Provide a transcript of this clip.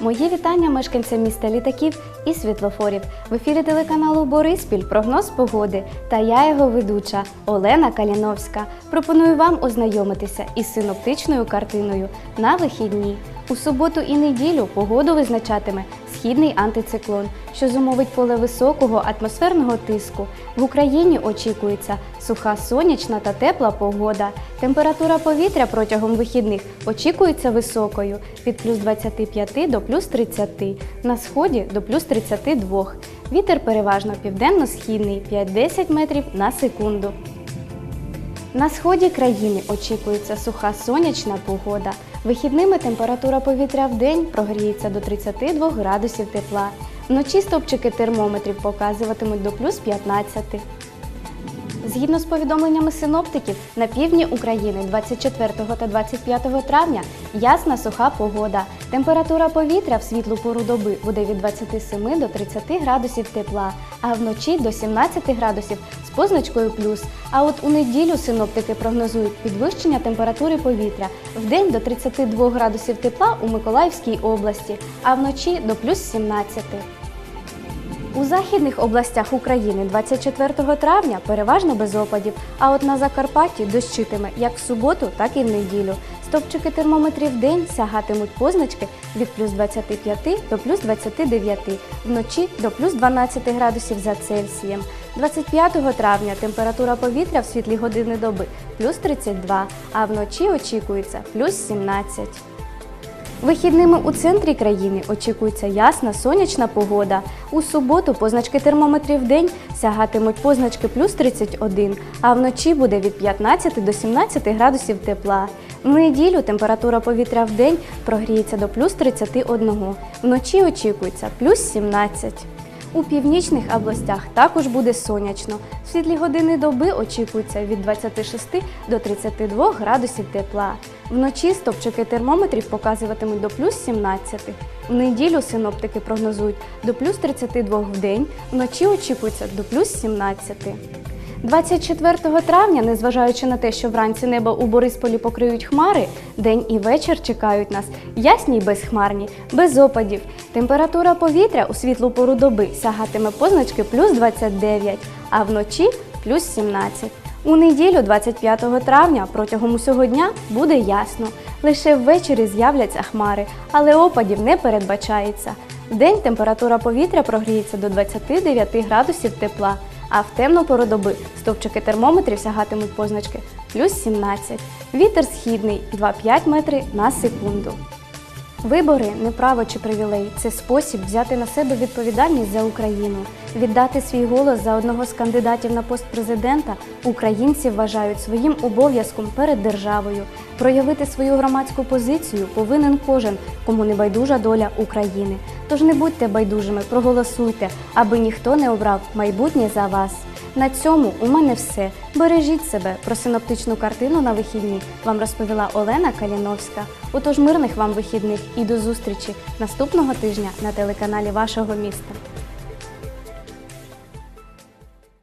Мої вітання мешканцям міста літаків і світлофорів. В ефірі телеканалу Бориспіль прогноз погоди та я його ведуча Олена Каліновська. Пропоную вам ознайомитися із синоптичною картиною на вихідні. У суботу і неділю погоду визначатиме східний антициклон, що зумовить поле високого атмосферного тиску. В Україні очікується суха сонячна та тепла погода. Температура повітря протягом вихідних очікується високою від плюс 25 до плюс 30, на сході до плюс 32. Вітер переважно південно-східний 5-10 метрів на секунду. На сході країни очікується суха сонячна погода. Вихідними температура повітря в день прогріється до 32 градусів тепла. Вночі стопчики термометрів показуватимуть до плюс 15. Згідно з повідомленнями синоптиків, на півдні України 24 та 25 травня ясна суха погода. Температура повітря в світлу пору доби буде від 27 до 30 градусів тепла, а вночі до 17 градусів з позначкою плюс. А от у неділю синоптики прогнозують підвищення температури повітря в день до 32 градусів тепла у Миколаївській області, а вночі до плюс 17. У західних областях України 24 травня переважно без опадів, а от на Закарпатті дощитиме як в суботу, так і в неділю. Стопчики термометрів в день сягатимуть позначки від плюс 25 до плюс 29, вночі до плюс 12 градусів за Цельсієм. 25 травня температура повітря в світлі години доби плюс 32, а вночі очікується плюс 17. Вихідними у центрі країни очікується ясна сонячна погода. У суботу позначки термометрів в день сягатимуть позначки плюс 31, а вночі буде від 15 до 17 градусів тепла. В неділю температура повітря в день прогріється до плюс 31, вночі очікується плюс 17. У північних областях також буде сонячно. В світлі години доби очікується від 26 до 32 градусів тепла. Вночі стопчики термометрів показуватимуть до плюс 17. В неділю синоптики прогнозують до плюс 32 в день, вночі очікується до плюс 17. 24 травня, незважаючи на те, що вранці небо у Борисполі покриють хмари, день і вечір чекають нас ясні й безхмарні, без опадів. Температура повітря у світлу пору доби сягатиме позначки плюс 29, а вночі плюс 17. У неділю, 25 травня, протягом усього дня буде ясно. Лише ввечері з'являться хмари, але опадів не передбачається. Вдень температура повітря прогріється до 29 градусів тепла, а в темну пору доби стовпчики термометрів сягатимуть позначки плюс 17. Вітер східний 2-5 метри на секунду. Вибори не право чи привілей. Це спосіб взяти на себе відповідальність за Україну. Віддати свій голос за одного з кандидатів на пост президента українці вважають своїм обов'язком перед державою. Проявити свою громадську позицію повинен кожен, кому не байдужа доля України. Тож не будьте байдужими, проголосуйте, аби ніхто не обрав майбутнє за вас. На цьому у мене все. Бережіть себе. Про синоптичну картину на вихідні вам розповіла Олена Каліновська. Отож, мирних вам вихідних і до зустрічі наступного тижня на телеканалі вашого міста.